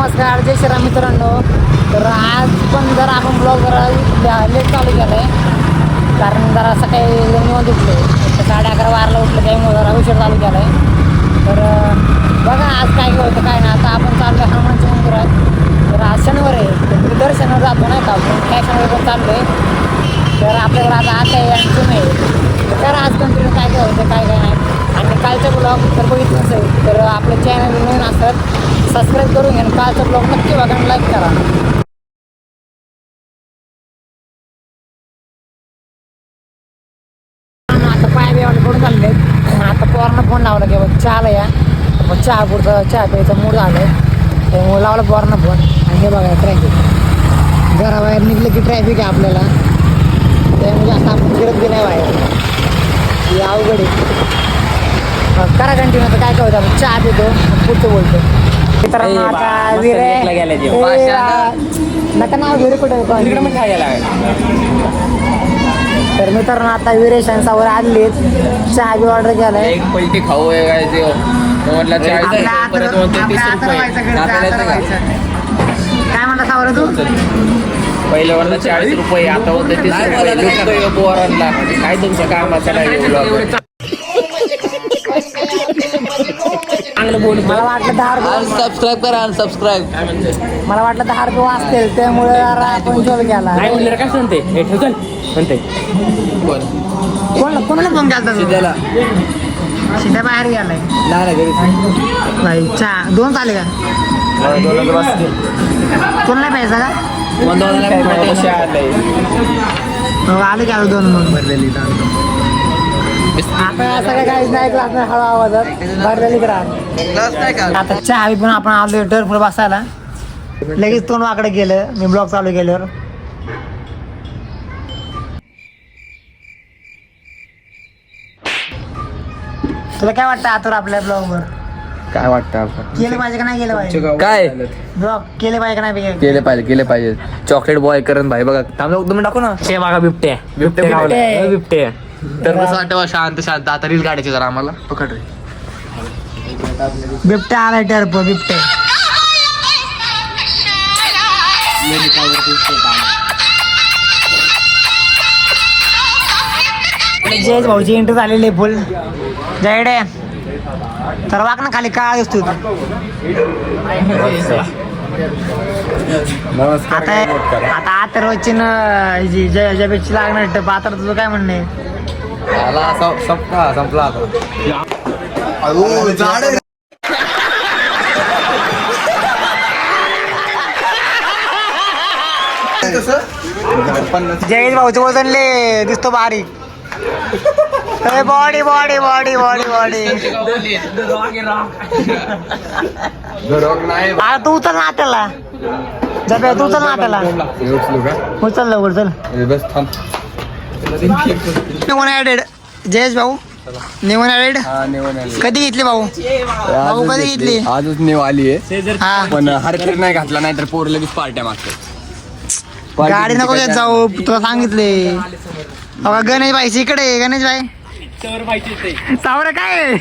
नमस्कार जय श्रीराम मित्रांनो. तर आज पण जर आपण ब्लॉग जरा लेट चालू केलं आहे कारण जरा सकाळी निवांत उठले तर साडे अकरा वारला उठलं त्यामुळे जरा उशीर चालू केला आहे तर बघा आज काय होतं काय नाही. आता आपण चाललो आहे हनुमानच्या मंदिरात. तर आज शनिवार आहे. तर मी दर्शनाला जातो नाही का? आपण काय शनिवार पण चाललो आहे तर आपल्याकडे आता आज काही आणि तुम्ही तर करा आज कंटिन्यू काय काय होतं काय काय नाही. आणि कालचं ब्लॉग तर बघितलं आहे. तर आपलं चॅनल नवीन असतात सबस्क्राईब करून घ्या कालचा ब्लॉग नक्की बघा आणि लाईक करा. आता पाय बिवाले पडून चालले आता पोरांना फोन लावला की बघ चहाला या. मग चहा पुढचा चहा प्यायचा मूड झालाय. त्यामुळे लावला पोरांना फोन आणि हे बघा ट्रॅफिक घराबाहेर निघलं की ट्रॅफिक आहे आपल्याला. त्यामुळे आता आपण फिरत बी नाही बाहेर. हे अवघड आहे. मग करा कंटिन्यू आता काय काय होतं आपण चहा पितो मग पुढचं बोलतो. आता विरे ए, आ, नका नाव विरे कुठे तर मित्रांनो आता विरेश आणि सावर आणलीत चहा बी ऑर्डर केलाय. एक पलटी खाऊ आहे काय ते? म्हटला चाळीस आपल्या आहे, हात- परत म्हणतो तीस आपल्या हात रुपये. रवायचं घरचं, नाताला हात येतं का? रवायचं. काय म्हणला सावर तू? चाळीस रुपये आता होतं तीस रुपये. काय तुमचं काम चला येऊ मला वाटलं दहा रुपये सबस्क्राईब करा अनसबस्क्राईब मला वाटलं दहा रुपये वाचतील त्यामुळे जरा आपण गेला काय म्हणलं रे, काय म्हणते हे ठेव चल. म्हणते. कोण? कोणाला फोन केला त्याला सीधा बाहेर गेलाय. नाही घरी बाई चहा दोन चाले का? कोण नाही पाहिजे का हो, आले का दोन मग आता सगळं काहीच नाही ऐकलं आपण हळू आवाजात भरलेली करा आता चहा पण आपण आलो टर पुढे बसायला. लगेच तोंड वाकडे गेलं. मी ब्लॉग चालू केल्यावर. तुला काय वाटतं आतूर आपल्या ब्लॉग वर? काय वाटतं आपण केलं पाहिजे का नाही केलं पाहिजे? काय? ब्लॉग केले पाहिजे का नाही पाहिजे केले पाहिजे केले पाहिजे. चॉकलेट बॉय करण भाई बघा. थांबा तुम्ही टाकू ना. ते बघा बिबटे बिबटे. बिबटे. बिबटे तर कसं वाटतं शांत शांत. आता रील काढायची जरा आम्हाला. पकड रे. बिबट्या आलाय टर्प बिबटे जयच भाऊची एंट्री झालेली आहे फुल जयडे तर वाक ना खाली काळ दिसतो तू. आता आता आता रोजची न जी जय जयपेक्षी लागणार टप आता तुझं काय म्हणणं आहे? आला संपला संपला आता. जयेश भाऊचं वजन ले दिसतो बारीक. Body body body body body नाही आता तू उचल ना त्याला जब्या तू उचल ना त्याला उचल लवकर चल. बस थांब. जयेश भाऊ? हा निवड कधी घेतली भाऊ? भाऊ कधी घेतली? आजच नेव आली आहे. हा. पण हरखेर नाही घातला नाही तर पोर लगेच पार्ट्या मागते गाडी नको घेत जाऊ तुला सांगितले. बघा गणेश भाईची इकडे आहे, गणेश भाई. सावरं काय?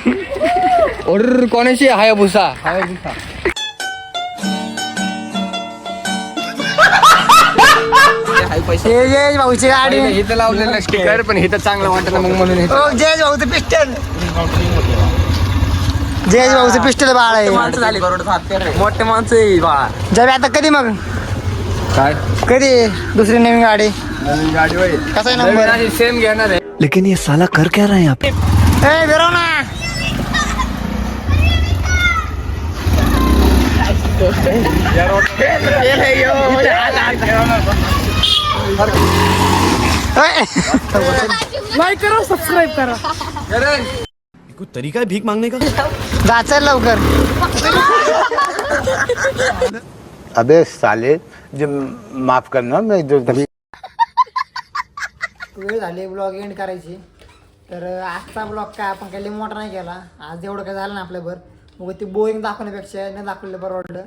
ऑर्डर कोणाची हाय भुसा? हाय भुसा. पैसे. जयेश भाऊची गाडी. इथं लावलेलं स्टिकर पण इथं चांगलं वाटत ना मग म्हणून हे ओ जयेश भाऊचं पिस्टल. जयेश भाऊचं पिस्टल बाळ आहे. झाली. मोठे माणसं आहे बाळा. आता कधी मग? काय? कधी? दुसरी नवीन गाडी. नवीन गाडी होय. कसा आहे नंबर सेम घेणार आहे. लेकिन ये साला कर क्या रहा है यहाँ पे ए ना लाईक करा सबस्क्राईब करा. तरीका है भीख मांगने का? जायचं लवकर. अबे साले जो माफ करना मैं जो वेळ झाली ब्लॉग एंड करायची. तर आजचा ब्लॉग काय आपण काही मोठा नाही केला. आज एवढं काय झालं ना आपल्यावर. मग ते बोरिंग दाखवण्यापेक्षा न दाखवलं बरं वाटलं.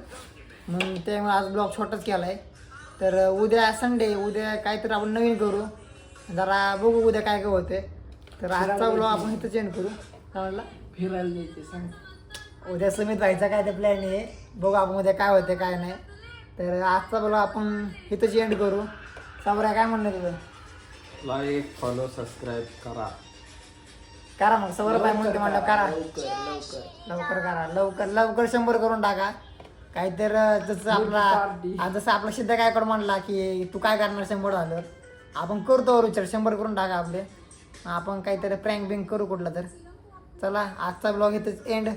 म्हणून त्यामुळे आज ब्लॉग छोटाच केला आहे तर उद्या संडे उद्या काहीतरी आपण नवीन करू. जरा बघू उद्या काय काय होते तर आजचा ब्लॉग आपण इथं चेंज करू. काय म्हणला फिरायला जायचे सांग. उद्या सुमित व्हायचा काय ते प्लॅन आहे. बघू आपण उद्या काय होते काय नाही. तर आजचा बोला आपण इथंच एंड करू. साबऱ्या काय म्हणणं तुझं? लाईक फॉलो सबस्क्राईब करा. करा मग. सवर बाय म्हणते म्हणलं करा. लवकर करा. लवकर लवकर शंभर करून टाका. काहीतर जसं आपला जसं आपला सिद्ध काय कर म्हणला की तू काय करणार शंभर झालं आपण करतो विचार शंभर करून टाका आपले. आपण काहीतरी प्रँक बिंक करू कुठला तर. चला आजचा ब्लॉग इथंच एंड